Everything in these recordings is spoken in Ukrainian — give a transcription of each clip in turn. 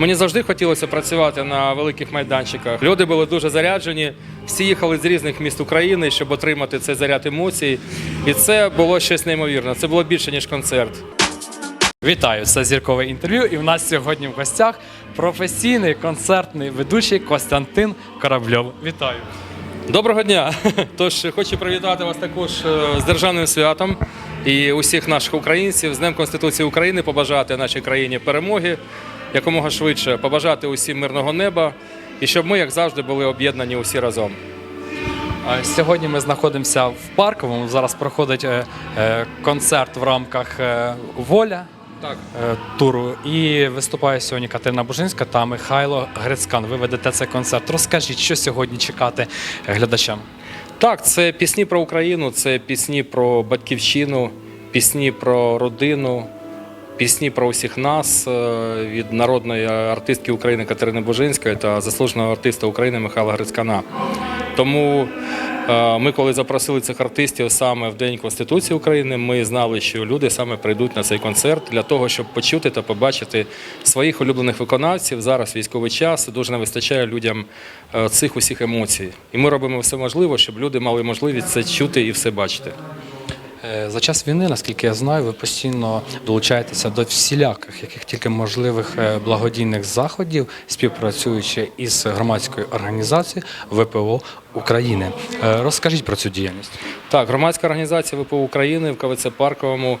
Мені завжди хотілося працювати на великих майданчиках. Люди були дуже заряджені, всі їхали з різних міст України, щоб отримати цей заряд емоцій. І це було щось неймовірне. Це було більше ніж концерт. Вітаю, це зіркове інтерв'ю. І в нас сьогодні в гостях професійний концертний ведучий Костянтин Корабльов. Вітаю. Доброго дня! Тож хочу привітати вас також е, з державним святом і усіх наших українців з Днем Конституції України, побажати нашій країні перемоги якомога швидше, побажати усім мирного неба і щоб ми, як завжди, були об'єднані усі разом. Сьогодні ми знаходимося в парковому. Зараз проходить е, е, концерт в рамках е, Воля. Так. Туру і виступає сьогодні Катерина Бужинська та Михайло Грицькан. Ви ведете цей концерт. Розкажіть, що сьогодні чекати глядачам. Так, це пісні про Україну, це пісні про батьківщину, пісні про родину, пісні про усіх нас е, від народної артистки України Катерини Божинської та заслуженого артиста України Михайла Грицькана. Тому е, ми, коли запросили цих артистів саме в День Конституції України, ми знали, що люди саме прийдуть на цей концерт для того, щоб почути та побачити своїх улюблених виконавців. Зараз військовий час дуже не вистачає людям е, цих усіх емоцій. І ми робимо все можливе, щоб люди мали можливість це чути і все бачити. Е, За час війни, наскільки я знаю, ви постійно долучаєтеся до всіляких, яких тільки можливих е, благодійних заходів, співпрацюючи із громадською організацією ВПО України. Е, Розкажіть про цю діяльність. Так, громадська організація ВПО України в КВЦ Парковому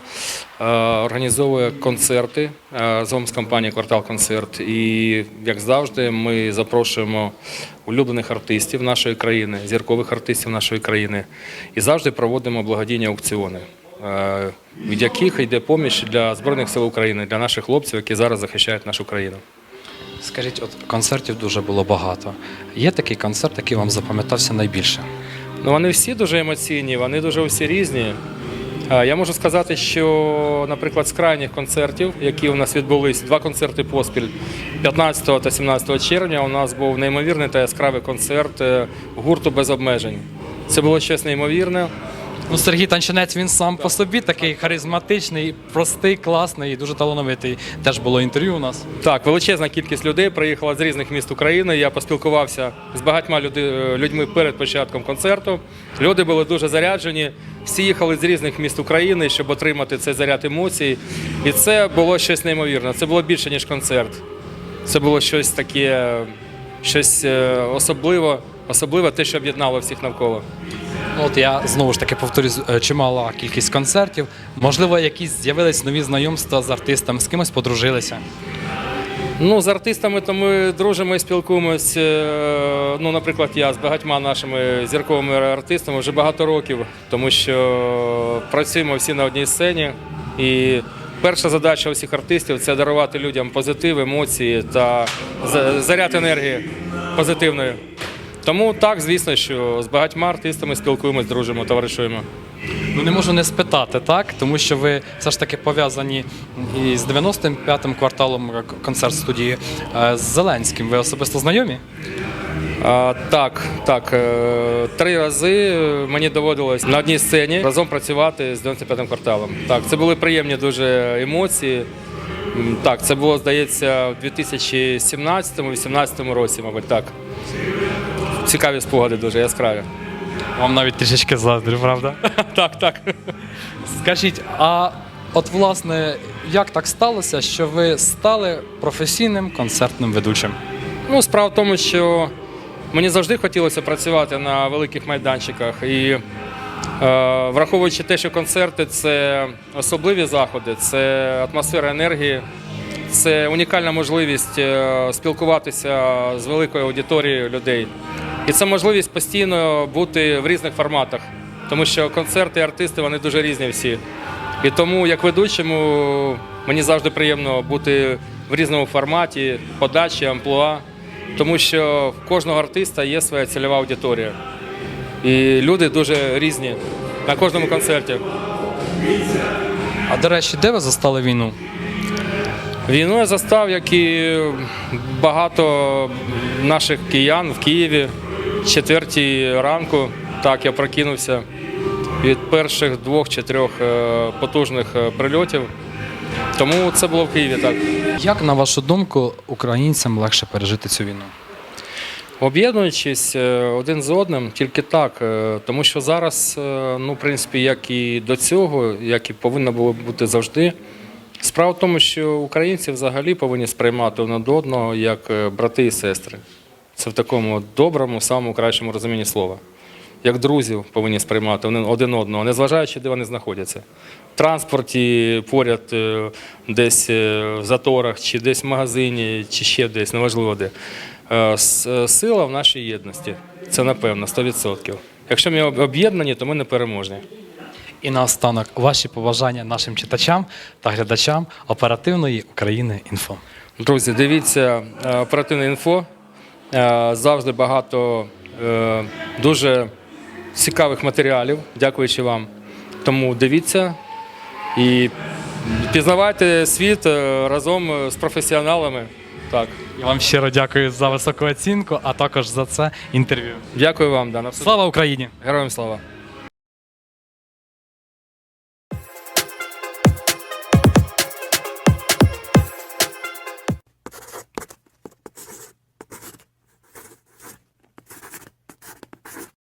е, організовує концерти е, з з компанії Квартал Концерт. І як завжди, ми запрошуємо улюблених артистів нашої країни, зіркових артистів нашої країни, і завжди проводимо благодійні аукціони. е, Від яких йде поміч для Збройних сил України, для наших хлопців, які зараз захищають нашу країну. Скажіть, от концертів дуже було багато. Є такий концерт, який вам запам'ятався найбільше? Ну, вони всі дуже емоційні, вони дуже всі різні. Я можу сказати, що, наприклад, з крайніх концертів, які у нас відбулись, два концерти поспіль 15 та 17 червня, у нас був неймовірний та яскравий концерт е, гурту без обмежень. Це було щось неймовірне. Ну, Сергій Танчинець він сам по собі такий харизматичний, простий, класний і дуже талановитий. Теж було інтерв'ю у нас. Так, величезна кількість людей приїхала з різних міст України. Я поспілкувався з багатьма людьми перед початком концерту. Люди були дуже заряджені. Всі їхали з різних міст України, щоб отримати цей заряд емоцій. І це було щось неймовірне. Це було більше, ніж концерт. Це було щось таке, щось е, особливе, особливе те, що об'єднало всіх навколо. Ну, От я знову ж таки повторюсь, е, чимала кількість концертів. Можливо, якісь з'явились нові знайомства з артистами, з кимось подружилися. Ну, з артистами то ми дружимо і спілкуємось. е, Ну, наприклад, я з багатьма нашими зірковими артистами вже багато років, тому що працюємо всі на одній сцені. І перша задача усіх артистів це дарувати людям позитив, емоції та заряд енергії позитивної. Тому так, звісно, що з багатьма артистами спілкуємось, дружимо, товаришуємо. Ну не можу не спитати, так? Тому що ви все ж таки пов'язані із 95-м кварталом е, концерт студії е, з Зеленським. Ви особисто знайомі? А, так, так. е, Три рази мені доводилось на одній сцені разом працювати з 95-м кварталом. Так, це були приємні дуже емоції. Так, це було, здається, в 2017-2018 році, мабуть, так. Цікаві спогади дуже яскраві. Вам навіть трішечки заздрю, правда? Так, так. Скажіть, а от власне, як так сталося, що ви стали професійним концертним ведучим? Ну, справа в тому, що мені завжди хотілося працювати на великих майданчиках. І е, враховуючи те, що концерти це особливі заходи, це атмосфера енергії, це унікальна можливість е, спілкуватися з великою аудиторією людей. І це можливість постійно бути в різних форматах, тому що концерти і артисти вони дуже різні всі. І тому, як ведучому, мені завжди приємно бути в різному форматі, подачі, амплуа, тому що в кожного артиста є своя цільова аудиторія. І люди дуже різні на кожному концерті. А до речі, де ви застали війну? Війну я застав, як і багато наших киян в Києві. Четвертій ранку так я прокинувся від перших двох чи трьох е, потужних е, прильотів. Тому це було в Києві так. Як на вашу думку, українцям легше пережити цю війну? Об'єднуючись е, один з одним, тільки так. Тому що зараз, ну, в принципі, як і до цього, як і повинно було бути завжди. Справа в тому, що українці взагалі повинні сприймати один одного як брати і сестри. Це в такому доброму, самому кращому розумінні слова. Як друзів повинні сприймати один- одного, незважаючи, де вони знаходяться. В транспорті, поряд, е, десь е, в заторах, чи десь в магазині, чи ще десь, неважливо де. Е, Сила в нашій єдності. Це напевно, 100%. Якщо ми об'єднані, то ми не переможні. І наостанок ваші побажання нашим читачам та глядачам оперативної України інфо. Друзі, дивіться оперативне інфо. Е, Завжди багато е, дуже цікавих матеріалів, дякуючи вам. Тому дивіться і пізнавайте світ е, разом з професіоналами. Так, Я вам щиро дякую за високу оцінку, а також за це інтерв'ю. дякую вам, Дана. Слава Україні! Героям слава!